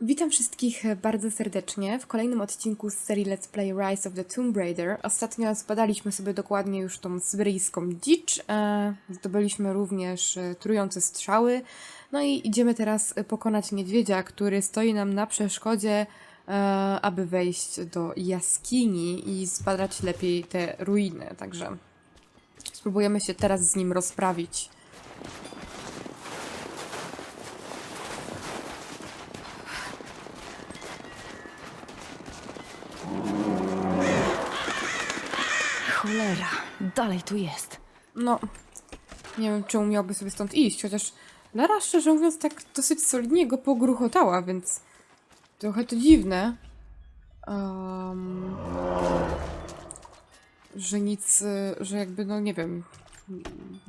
Witam wszystkich bardzo serdecznie w kolejnym odcinku z serii Let's Play Rise of the Tomb Raider. Ostatnio zbadaliśmy sobie dokładnie już tą syberyjską dzicz, e, zdobyliśmy również e, trujące strzały, no i idziemy teraz pokonać niedźwiedzia, który stoi nam na przeszkodzie, e, aby wejść do jaskini i zbadać lepiej te ruiny, także spróbujemy się teraz z nim rozprawić. Cholera, dalej tu jest. No, nie wiem, czemu miałby sobie stąd iść, chociaż Lara, szczerze mówiąc, tak dosyć solidnie go pogruchotała, więc trochę to dziwne. Em, że nic, y, że jakby, no nie wiem,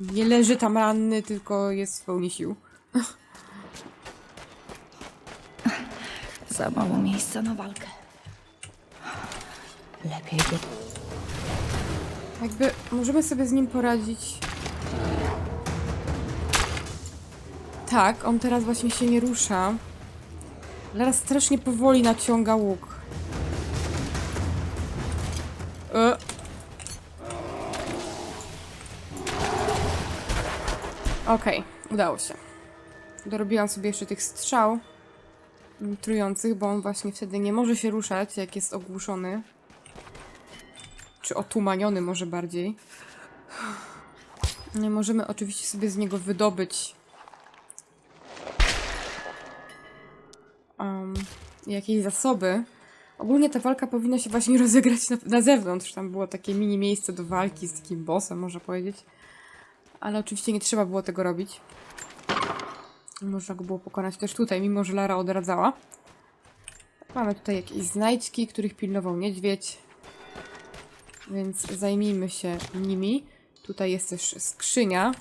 nie leży tam ranny, tylko jest w pełni sił. Za mało miejsca na walkę. Lepiej go. Jakby możemy sobie z nim poradzić. Tak, on teraz właśnie się nie rusza. Lara strasznie powoli naciąga łuk. E. Okej, udało się. Dorobiłam sobie jeszcze tych strzał trujących, bo on właśnie wtedy nie może się ruszać, jak jest ogłuszony. Czy otumaniony może bardziej. Możemy oczywiście sobie z niego wydobyć um, jakieś zasoby. Ogólnie ta walka powinna się właśnie rozegrać na, na zewnątrz. Tam było takie mini miejsce do walki z takim bossem, można powiedzieć. Ale oczywiście nie trzeba było tego robić. Można go było pokonać też tutaj, mimo że Lara odradzała. Mamy tutaj jakieś znajdźki, których pilnował niedźwiedź. Więc zajmijmy się nimi. Tutaj jest też skrzynia.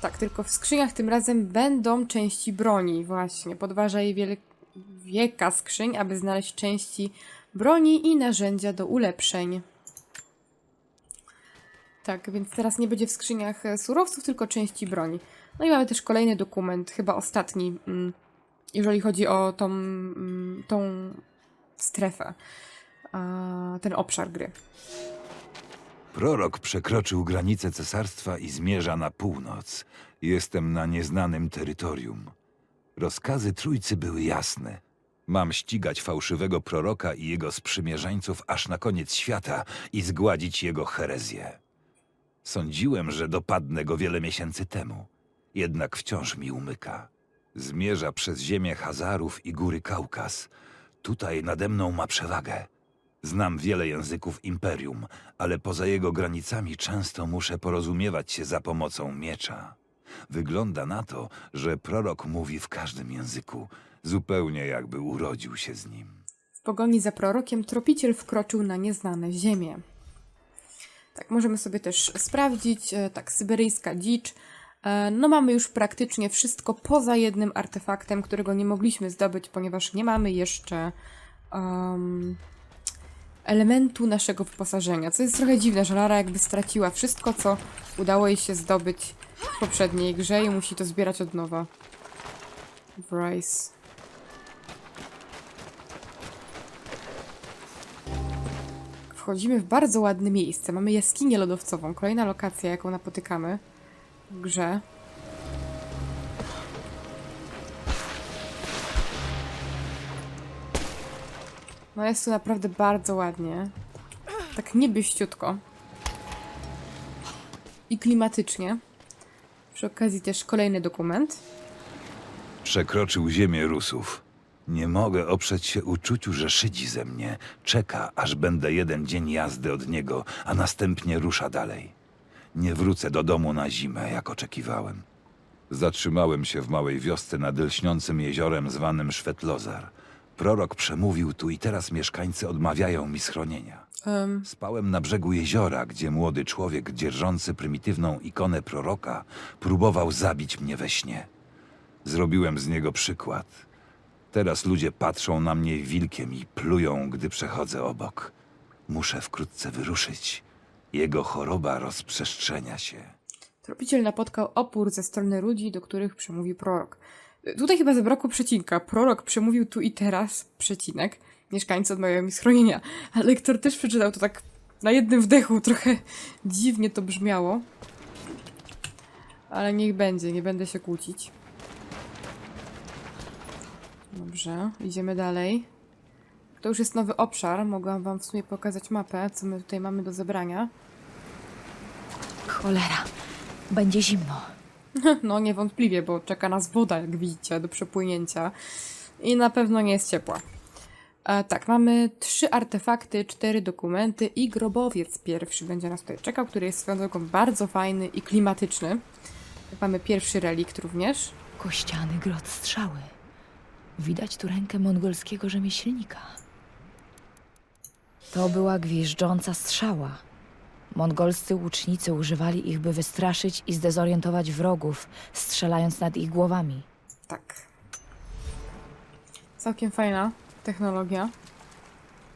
Tak, tylko w skrzyniach tym razem będą części broni. Właśnie, podważa jej wiele... wieka skrzyń, aby znaleźć części broni i narzędzia do ulepszeń. Tak, więc teraz nie będzie w skrzyniach surowców, tylko części broni. No i mamy też kolejny dokument, chyba ostatni, mm, jeżeli chodzi o tą, mm, tą strefę, ten obszar gry. Prorok przekroczył granicę cesarstwa i zmierza na północ. Jestem na nieznanym terytorium. Rozkazy trójcy były jasne. Mam ścigać fałszywego proroka i jego sprzymierzeńców aż na koniec świata i zgładzić jego herezję. Sądziłem, że dopadnę go wiele miesięcy temu, jednak wciąż mi umyka. Zmierza przez ziemię Hazarów i góry Kaukaz. Tutaj nade mną ma przewagę. Znam wiele języków imperium, ale poza jego granicami często muszę porozumiewać się za pomocą miecza. Wygląda na to, że prorok mówi w każdym języku, zupełnie jakby urodził się z nim. W pogoni za prorokiem tropiciel wkroczył na nieznane ziemie. Tak, możemy sobie też sprawdzić. e, Tak, syberyjska dzicz. E, No mamy już praktycznie wszystko poza jednym artefaktem, którego nie mogliśmy zdobyć, ponieważ nie mamy jeszcze um, elementu naszego wyposażenia. Co jest trochę dziwne, że Lara jakby straciła wszystko, co udało jej się zdobyć w poprzedniej grze i musi to zbierać od nowa. Bryce. Wchodzimy w bardzo ładne miejsce. Mamy jaskinię lodowcową. Kolejna lokacja, jaką napotykamy grze. No jest tu naprawdę bardzo ładnie. Tak niebyściutko. I klimatycznie. Przy okazji też kolejny dokument. Przekroczył ziemię Rusów. Nie mogę oprzeć się uczuciu, że szydzi ze mnie. Czeka, aż będę jeden dzień jazdy od niego, a następnie rusza dalej. Nie wrócę do domu na zimę, jak oczekiwałem. Zatrzymałem się w małej wiosce nad lśniącym jeziorem zwanym Szwetlozar. Prorok przemówił tu i teraz mieszkańcy odmawiają mi schronienia. Em, Spałem na brzegu jeziora, gdzie młody człowiek dzierżący prymitywną ikonę proroka próbował zabić mnie we śnie. Zrobiłem z niego przykład. Teraz ludzie patrzą na mnie wilkiem i plują, gdy przechodzę obok. Muszę wkrótce wyruszyć. Jego choroba rozprzestrzenia się. Tropiciel napotkał opór ze strony ludzi, do których przemówił prorok. Tutaj chyba zabrakło przecinka. Prorok przemówił tu i teraz, przecinek. Mieszkańcy odmawiają mi schronienia. A lektor też przeczytał to tak na jednym wdechu. Trochę dziwnie to brzmiało. Ale niech będzie, nie będę się kłócić. Dobrze, idziemy dalej. To już jest nowy obszar. Mogłam wam w sumie pokazać mapę, co my tutaj mamy do zebrania. Cholera. Będzie zimno. No niewątpliwie, bo czeka nas woda, jak widzicie, do przepłynięcia. I na pewno nie jest ciepła. E, tak, mamy trzy artefakty, cztery dokumenty i grobowiec pierwszy będzie nas tutaj czekał, który jest swoją drogą bardzo fajny i klimatyczny. Tak, mamy pierwszy relikt również. Kościany grot strzały. Widać tu rękę mongolskiego rzemieślnika. To była gwiżdżąca strzała. Mongolscy łucznicy używali ich, by wystraszyć i zdezorientować wrogów, strzelając nad ich głowami. Tak. Całkiem fajna technologia.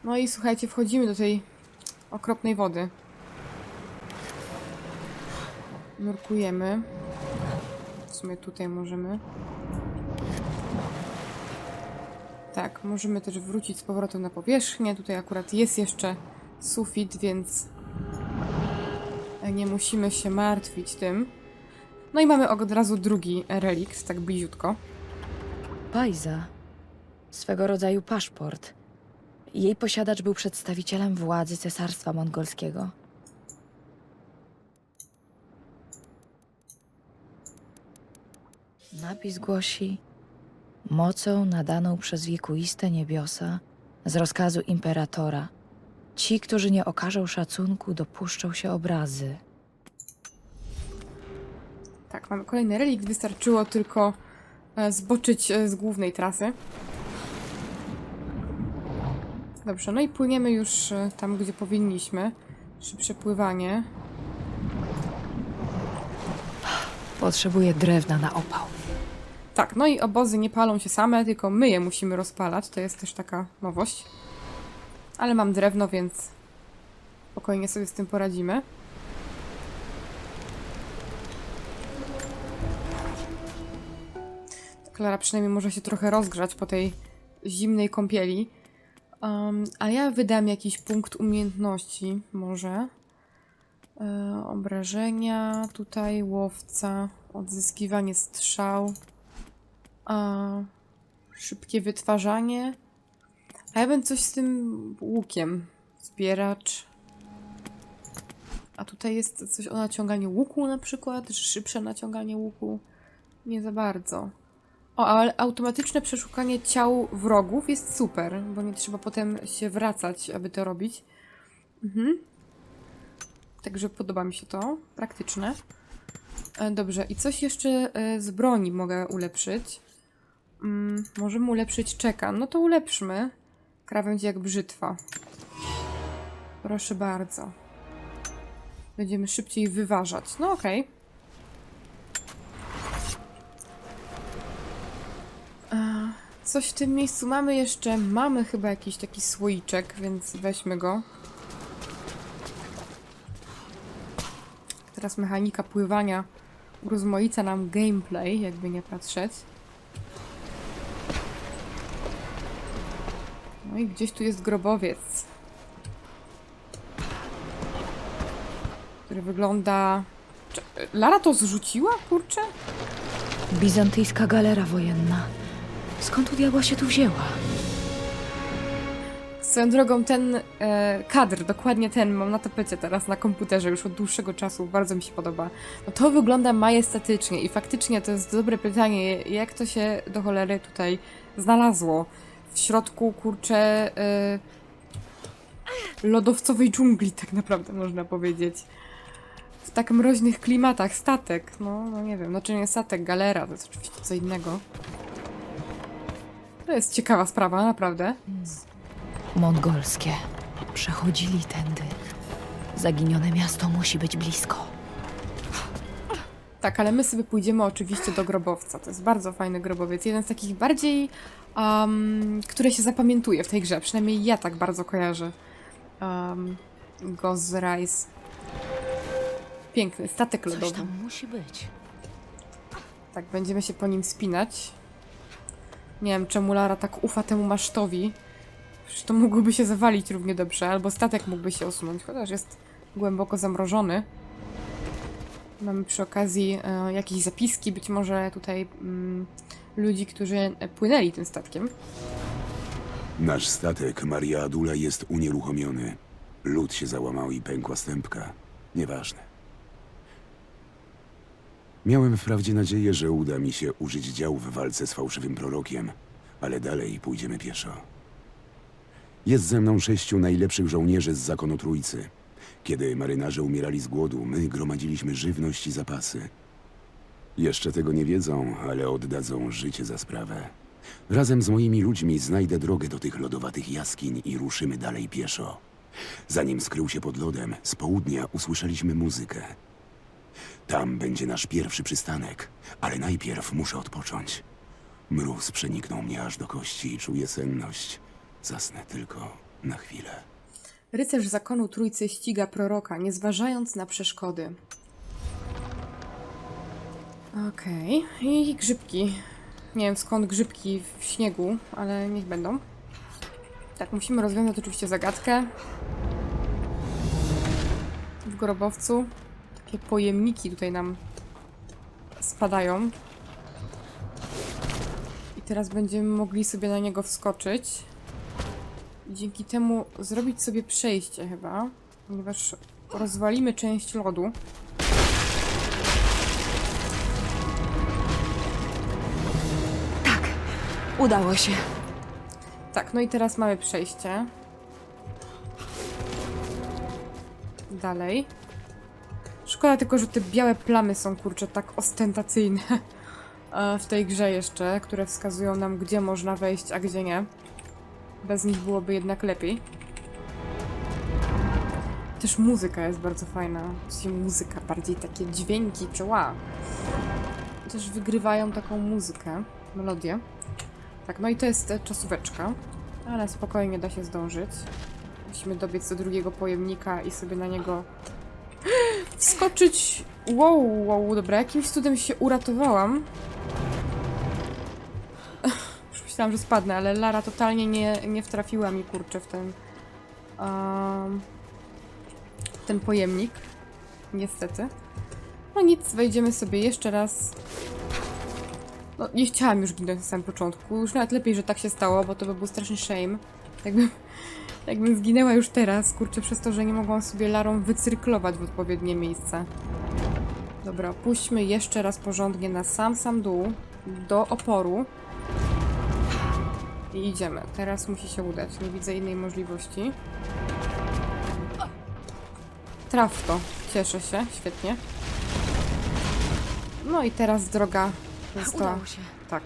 No i słuchajcie, wchodzimy do tej okropnej wody. Nurkujemy. W sumie tutaj możemy. Tak, możemy też wrócić z powrotem na powierzchnię. Tutaj akurat jest jeszcze sufit, więc nie musimy się martwić tym. No i mamy od razu drugi relikt, tak bliziutko. Pajza. Swego rodzaju paszport. Jej posiadacz był przedstawicielem władzy cesarstwa mongolskiego. Napis głosi: Mocą nadaną przez wiekuiste niebiosa z rozkazu imperatora. Ci, którzy nie okażą szacunku, dopuszczą się obrazy. Tak, mamy kolejny relikt. Wystarczyło tylko e, zboczyć e, z głównej trasy. Dobrze, no i płyniemy już e, tam, gdzie powinniśmy. Szybsze pływanie. Potrzebuję drewna na opał. Tak, no i obozy nie palą się same, tylko my je musimy rozpalać. To jest też taka nowość. Ale mam drewno, więc spokojnie sobie z tym poradzimy. Klara przynajmniej może się trochę rozgrzać po tej zimnej kąpieli. Um, a ja wydam jakiś punkt umiejętności, może. E, obrażenia, tutaj łowca, odzyskiwanie strzał, a, szybkie wytwarzanie. A ja bym coś z tym łukiem. Zbieracz. A tutaj jest coś o naciąganiu łuku na przykład, szybsze naciąganie łuku. Nie za bardzo. O, ale automatyczne przeszukanie ciał wrogów jest super, bo nie trzeba potem się wracać, aby to robić. Mhm. Także podoba mi się to. Praktyczne. E, Dobrze, i coś jeszcze e, z broni mogę ulepszyć. Mm, możemy ulepszyć czeka. No to ulepszmy. Krawędź jak brzytwa. Proszę bardzo. Będziemy szybciej wyważać. No okej. E, Coś w tym miejscu mamy jeszcze. Mamy chyba jakiś taki słoiczek, więc weźmy go. Teraz mechanika pływania urozmaica nam gameplay, jakby nie patrzeć. No i gdzieś tu jest grobowiec. Który wygląda... Cze- Lara to zrzuciła, kurczę? Bizantyjska galera wojenna. Skąd u diabła się tu wzięła? Swoją drogą ten e, kadr, dokładnie ten, mam na tapecie teraz na komputerze już od dłuższego czasu, bardzo mi się podoba. No to wygląda majestatycznie i faktycznie to jest dobre pytanie, jak to się do cholery tutaj znalazło. W środku, kurczę, e, lodowcowej dżungli tak naprawdę można powiedzieć. W tak mroźnych klimatach, statek, no, no nie wiem, znaczy nie statek, galera, to jest oczywiście co innego. To jest ciekawa sprawa, naprawdę. Mongolskie. Przechodzili tędy. Zaginione miasto musi być blisko. Tak, ale my sobie pójdziemy oczywiście do grobowca. To jest bardzo fajny grobowiec. Jeden z takich bardziej, um, które się zapamiętuje w tej grze. Przynajmniej ja tak bardzo kojarzę um, go z Rise. Piękny, statek Coś lodowy. tam musi być. Tak, będziemy się po nim spinać. Nie wiem, czemu Lara tak ufa temu masztowi. Przecież to mogłoby się zawalić równie dobrze, albo statek mógłby się osunąć, chociaż jest głęboko zamrożony. Mamy przy okazji e, jakieś zapiski, być może tutaj mm, ludzi, którzy płynęli tym statkiem. Nasz statek Maria Adula jest unieruchomiony. Lód się załamał i pękła stępka. Nieważne. Miałem wprawdzie nadzieję, że uda mi się użyć działu w walce z fałszywym prorokiem, ale dalej pójdziemy pieszo. Jest ze mną sześciu najlepszych żołnierzy z zakonu Trójcy. Kiedy marynarze umierali z głodu, my gromadziliśmy żywność i zapasy. Jeszcze tego nie wiedzą, ale oddadzą życie za sprawę. Razem z moimi ludźmi znajdę drogę do tych lodowatych jaskiń i ruszymy dalej pieszo. Zanim skrył się pod lodem, z południa usłyszeliśmy muzykę. Tam będzie nasz pierwszy przystanek, ale najpierw muszę odpocząć. Mróz przeniknął mnie aż do kości i czuję senność. Zasnę tylko na chwilę. Rycerz zakonu Trójcy ściga proroka, nie zważając na przeszkody. Okej, i grzybki. Nie wiem skąd grzybki w śniegu, ale niech będą. Tak, musimy rozwiązać oczywiście zagadkę. W grobowcu takie pojemniki tutaj nam spadają. I teraz będziemy mogli sobie na niego wskoczyć. I dzięki temu zrobić sobie przejście chyba, ponieważ rozwalimy część lodu. Udało się. Tak, no i teraz mamy przejście. Dalej. Szkoda tylko, że te białe plamy są kurczę tak ostentacyjne w tej grze jeszcze, które wskazują nam, gdzie można wejść, a gdzie nie. Bez nich byłoby jednak lepiej. Też muzyka jest bardzo fajna. Właściwie muzyka, bardziej takie dźwięki, czoła. Też wygrywają taką muzykę, melodię. Tak, no i to jest czasóweczka, ale spokojnie da się zdążyć. Musimy dobiec do drugiego pojemnika i sobie na niego wskoczyć. Wow, wow, dobra, jakimś cudem się uratowałam. Myślałam, że spadnę, ale Lara totalnie nie, nie wtrafiła mi, kurczę, w ten... Um, ten pojemnik. Niestety. No nic, wejdziemy sobie jeszcze raz no, nie chciałam już ginąć na samym początku. Już nawet lepiej, że tak się stało, bo to by był straszny shame. Jakbym, jakbym zginęła już teraz, kurczę, przez to, że nie mogłam sobie larą wycyrklować w odpowiednie miejsce. Dobra, puśćmy jeszcze raz porządnie na sam, sam dół, do oporu. I idziemy. Teraz musi się udać. Nie widzę innej możliwości. Traf to. Cieszę się. Świetnie. No i teraz droga została... Udało się. Tak.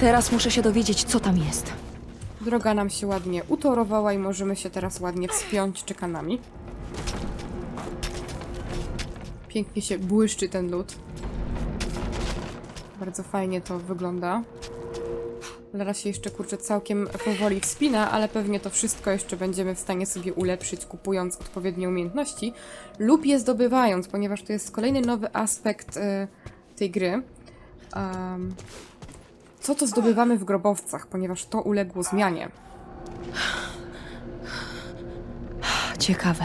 Teraz muszę się dowiedzieć, co tam jest. Droga nam się ładnie utorowała i możemy się teraz ładnie wspiąć czekanami. Pięknie się błyszczy ten lód. Bardzo fajnie to wygląda. Lara się jeszcze kurczę całkiem powoli wspina, ale pewnie to wszystko jeszcze będziemy w stanie sobie ulepszyć, kupując odpowiednie umiejętności lub je zdobywając, ponieważ to jest kolejny nowy aspekt e, tej gry. Em, co to zdobywamy w grobowcach, ponieważ to uległo zmianie. Ciekawe.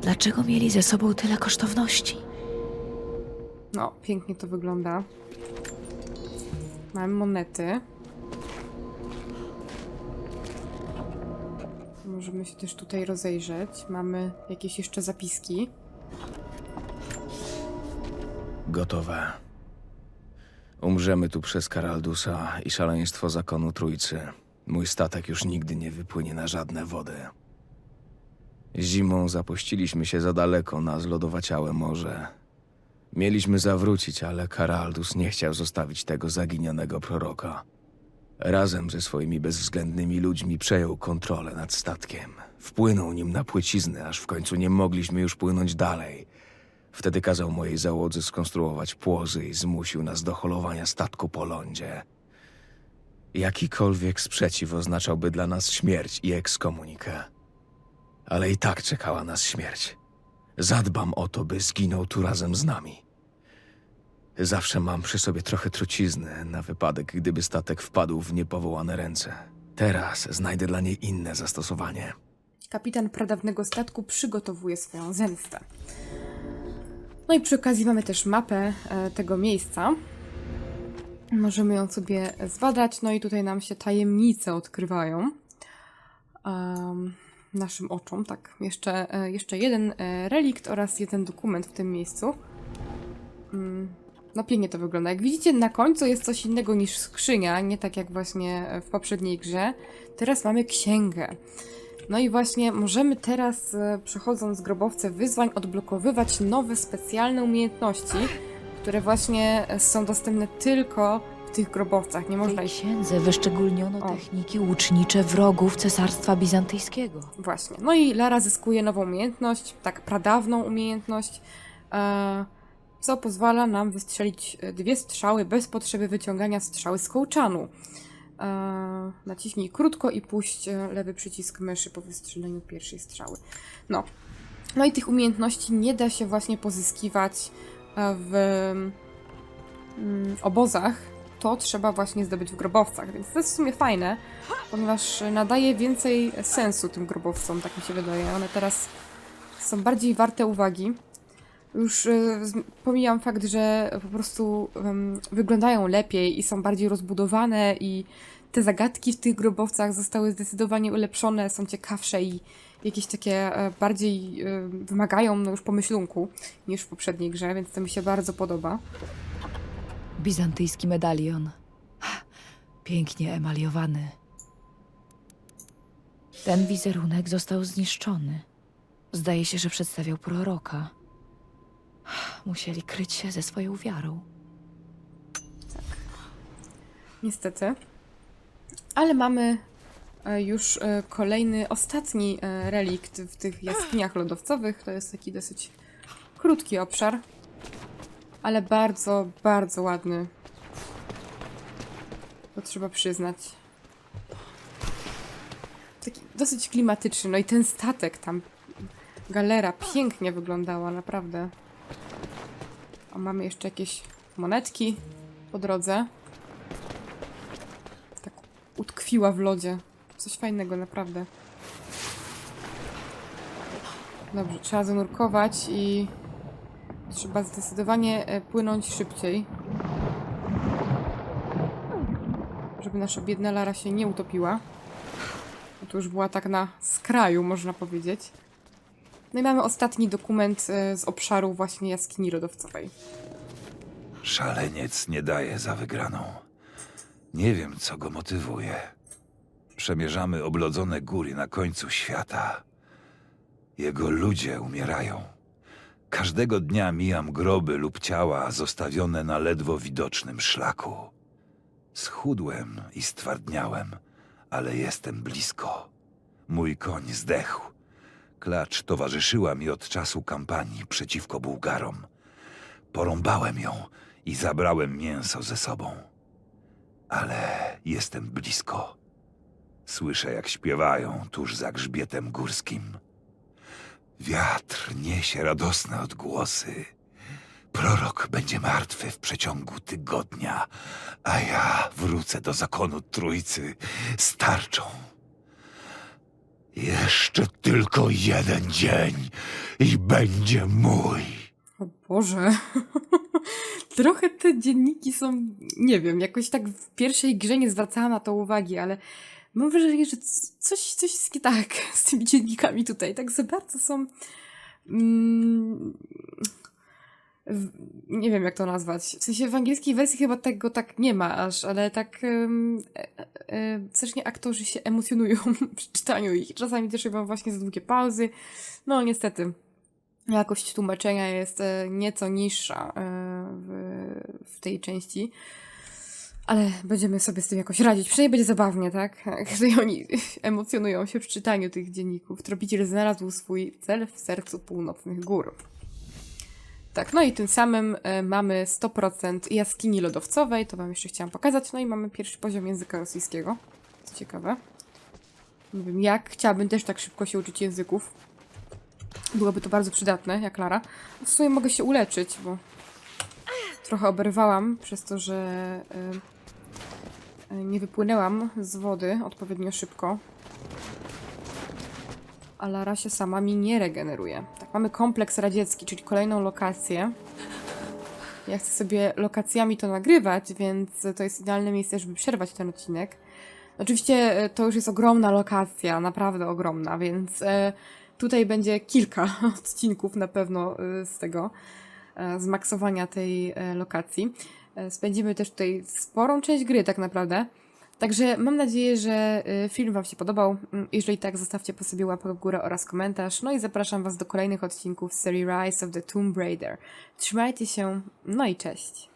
Dlaczego mieli ze sobą tyle kosztowności? No, pięknie to wygląda. Mamy monety. Możemy się też tutaj rozejrzeć. Mamy jakieś jeszcze zapiski. Gotowe. Umrzemy tu przez Karaldusa i szaleństwo zakonu Trójcy. Mój statek już nigdy nie wypłynie na żadne wody. Zimą zapuściliśmy się za daleko na zlodowaciałe morze. Mieliśmy zawrócić, ale Karaldus nie chciał zostawić tego zaginionego proroka. Razem ze swoimi bezwzględnymi ludźmi przejął kontrolę nad statkiem. Wpłynął nim na płyciznę, aż w końcu nie mogliśmy już płynąć dalej. Wtedy kazał mojej załodze skonstruować płozy i zmusił nas do holowania statku po lądzie. Jakikolwiek sprzeciw oznaczałby dla nas śmierć i ekskomunikę. Ale i tak czekała nas śmierć. Zadbam o to, by zginął tu razem z nami. Zawsze mam przy sobie trochę trucizny na wypadek, gdyby statek wpadł w niepowołane ręce. Teraz znajdę dla niej inne zastosowanie. Kapitan pradawnego statku przygotowuje swoją zemstę. No i przy okazji mamy też mapę e, tego miejsca. Możemy ją sobie zbadać. No i tutaj nam się tajemnice odkrywają. Em, naszym oczom, tak. Jeszcze, e, jeszcze jeden e, relikt oraz jeden dokument w tym miejscu. Mm, No pięknie to wygląda. Jak widzicie, na końcu jest coś innego niż skrzynia, nie tak jak właśnie w poprzedniej grze. Teraz mamy księgę. No i właśnie możemy teraz, e, przechodząc grobowce wyzwań, odblokowywać nowe specjalne umiejętności, które właśnie e, są dostępne tylko tych grobowcach. Nie W można tej ich księdze wyszczególniono O. techniki łucznicze wrogów Cesarstwa Bizantyjskiego. Właśnie. No i Lara zyskuje nową umiejętność, tak pradawną umiejętność, e, co pozwala nam wystrzelić e, dwie strzały bez potrzeby wyciągania strzały z kołczanu. E, naciśnij krótko i puść e, lewy przycisk myszy po wystrzeleniu pierwszej strzały. No. No i tych umiejętności nie da się właśnie pozyskiwać e, w mm, obozach. To trzeba właśnie zdobyć w grobowcach, więc to jest w sumie fajne, ponieważ nadaje więcej sensu tym grobowcom, tak mi się wydaje. One teraz są bardziej warte uwagi. Już z- pomijam fakt, że po prostu wyglądają lepiej i są bardziej rozbudowane i te zagadki w tych grobowcach zostały zdecydowanie ulepszone, są ciekawsze i jakieś takie e, bardziej e, wymagają no już pomyślunku niż w poprzedniej grze, więc to mi się bardzo podoba. Bizantyjski medalion. Pięknie emaliowany. Ten wizerunek został zniszczony. Zdaje się, że przedstawiał proroka. Musieli kryć się ze swoją wiarą. Niestety. Ale mamy e, już e, kolejny, ostatni e, relikt w tych jaskiniach lodowcowych. To jest taki dosyć krótki obszar, ale bardzo, bardzo ładny. To trzeba przyznać. Taki dosyć klimatyczny. No i ten statek tam, galera, pięknie wyglądała, naprawdę. A mamy jeszcze jakieś monetki po drodze tak utkwiła w lodzie. Coś fajnego, naprawdę. Dobrze, trzeba zanurkować i trzeba zdecydowanie e, płynąć szybciej. Żeby nasza biedna Lara się nie utopiła. Bo już była tak na skraju, można powiedzieć. No i mamy ostatni dokument e, z obszaru właśnie jaskini rodowcowej. Szaleniec nie daje za wygraną. Nie wiem, co go motywuje. Przemierzamy oblodzone góry na końcu świata. Jego ludzie umierają. Każdego dnia mijam groby lub ciała zostawione na ledwo widocznym szlaku. Schudłem i stwardniałem, ale jestem blisko. Mój koń zdechł. Klacz towarzyszyła mi od czasu kampanii przeciwko Bułgarom. Porąbałem ją i zabrałem mięso ze sobą. Ale jestem blisko. Słyszę, jak śpiewają tuż za grzbietem górskim. Wiatr niesie radosne odgłosy. Prorok będzie martwy w przeciągu tygodnia, a ja wrócę do zakonu Trójcy z tarczą. Jeszcze tylko jeden dzień i będzie mój. O Boże. Trochę te dzienniki są, nie wiem, jakoś tak w pierwszej grze nie zwracałam na to uwagi, ale mam wrażenie, że coś, coś jest nie tak z tymi dziennikami tutaj. Tak za bardzo są. Mm, nie wiem, jak to nazwać. W sensie w angielskiej wersji chyba tego tak nie ma aż, ale tak um, aktorzy się emocjonują przy czytaniu ich. Czasami też chyba właśnie za długie pauzy. No niestety. Jakość tłumaczenia jest e, nieco niższa w, w tej części. Ale będziemy sobie z tym jakoś radzić. Przynajmniej będzie zabawnie, tak? Gdy oni emocjonują się przy czytaniu tych dzienników. Tropiciel znalazł swój cel w sercu północnych gór. Tak, no i tym samym e, mamy 100% jaskini lodowcowej. To wam jeszcze chciałam pokazać. No i mamy pierwszy poziom języka rosyjskiego. Co ciekawe. Nie wiem jak. Chciałabym też tak szybko się uczyć języków. Byłoby to bardzo przydatne, jak Lara. W sumie mogę się uleczyć, bo trochę oberwałam przez to, że y, nie wypłynęłam z wody odpowiednio szybko. A Lara się sama mi nie regeneruje. Tak, mamy kompleks radziecki, czyli kolejną lokację. Ja chcę sobie lokacjami to nagrywać, więc to jest idealne miejsce, żeby przerwać ten odcinek. Oczywiście e, to już jest ogromna lokacja, naprawdę ogromna, więc e, tutaj będzie kilka odcinków na pewno e, z tego, e, z maksowania tej lokacji. E, Spędzimy też tutaj sporą część gry tak naprawdę. Także mam nadzieję, że e, film Wam się podobał. Mm, Jeżeli tak, zostawcie po sobie łapkę w górę oraz komentarz. No i zapraszam Was do kolejnych odcinków serii Rise of the Tomb Raider. Trzymajcie się, no i cześć!